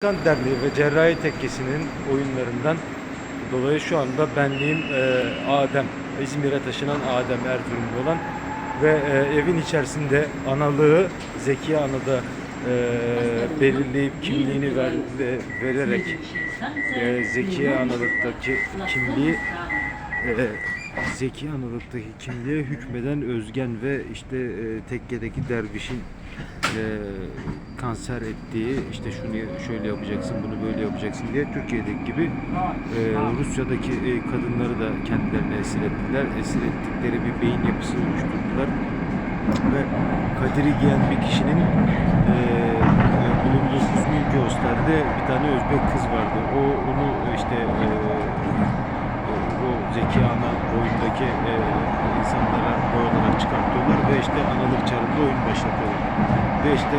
Kan Derneği ve Cerrahi Tekkesi'nin oyunlarından dolayı şu anda benliğim e, Adem, İzmir'e taşınan Adem Erzurumlu olan ve e, evin içerisinde analığı Zekiye Ana'da e, belirleyip kimliğini ver, ve- vererek e, Zekiye Analık'taki kimliği e, Zeki Analık'taki kimliğe hükmeden Özgen ve işte e, tekkedeki dervişin e, kanser ettiği işte şunu şöyle yapacaksın bunu böyle yapacaksın diye Türkiye'deki gibi e, Rusya'daki e, kadınları da kendilerine esir ettiler. Esir ettikleri bir beyin yapısı oluşturdular ve Kadir'i giyen bir kişinin e, e, bulunduğu Hüsnü Hostel'de bir tane Özbek kız vardı. O onu işte e, e, o Zeki Ana boyundaki e, insanlara boy olarak çıkartıyorlar ve işte analık çarında oyun başlatıyorlar. Ve işte